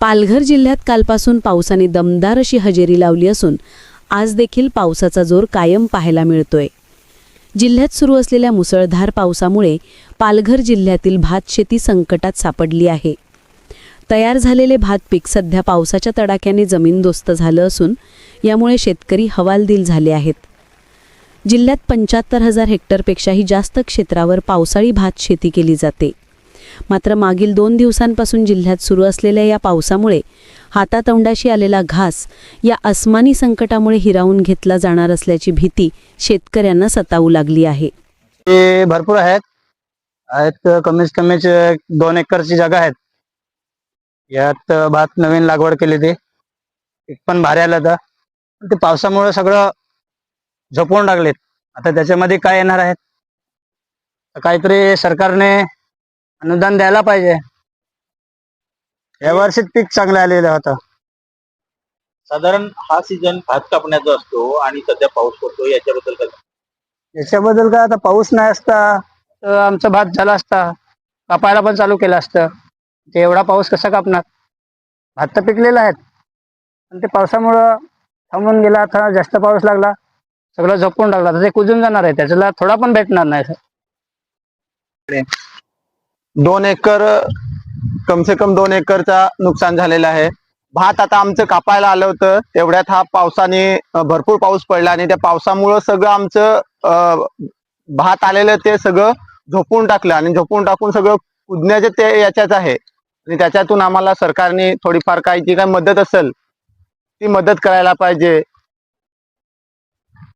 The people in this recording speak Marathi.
पालघर जिल्ह्यात कालपासून पावसाने दमदार अशी हजेरी लावली असून आज देखील पावसाचा जोर कायम पाहायला मिळतोय. जिल्ह्यात सुरू असलेल्या मुसळधार पावसामुळे पालघर जिल्ह्यातील भात शेती संकटात सापडली आहे. तयार झालेले भात पीक सध्या पावसाच्या तडाख्याने जमीनदोस्त झालं असून यामुळे शेतकरी हवालदिल झाले आहेत. जिल्ह्यात पंच्याहत्तर हजार हेक्टरपेक्षाही जास्त क्षेत्रावर पावसाळी भात शेती केली जाते. मात्र मागील दोन दिवसांपासून जिल्ह्यात सुरू असलेल्या या पावसामुळे हातातोंडाशी आलेला घास या अस्मानी संकटामुळे हिरावून घेतला जाणार असल्याची भीती शेतकऱ्यांना सतावू लागली आहे. ते भरपूर आहेत. आहेत कमीत कमीच दोन एकरची जागा आहेत. यात भात नवीन लागवड केली ती. पण भारी आलं होतं ते पावसामुळे सगळं झोपवून लागलेत आता त्याच्यामध्ये काय येणार आहेत तर काहीतरी सरकारने अनुदान द्यायला पाहिजे. या वर्षी पीक चांगलं आलेलं होतं. साधारण हा सीझन भात कापण्याचा असतो आणि सध्या पाऊस पडतो याच्याबद्दल काय? याच्याबद्दल काय आता पाऊस नाही असता. तर आमचा भात झाला असता. कापायला पण चालू केलं असतं. ते एवढा पाऊस कसा कापणार? भात तर पिकलेला आहेत. पण ते पावसामुळं थांबून गेला आता जास्त पाऊस लागला. सगळं झोपून टाकला. तर ते कुजून जाणार आहे. त्याच्याला थोडा पण भेटणार नाही. दोन एकर कम से कम दोन एकरचा नुकसान झालेलं आहे. भात आता आमचं कापायला आलं होतं. तेवढ्यात हा पावसाने भरपूर पाऊस पडला आणि त्या पावसामुळं सगळं आमचं भात आलेलं ते सगळं झोपून टाकलं आणि झोपून टाकून सगळं कुदण्याचे ते याच्याच आहे. आणि त्याच्यातून आम्हाला सरकारने थोडीफार काही जी काही मदत असेल ती मदत करायला पाहिजे.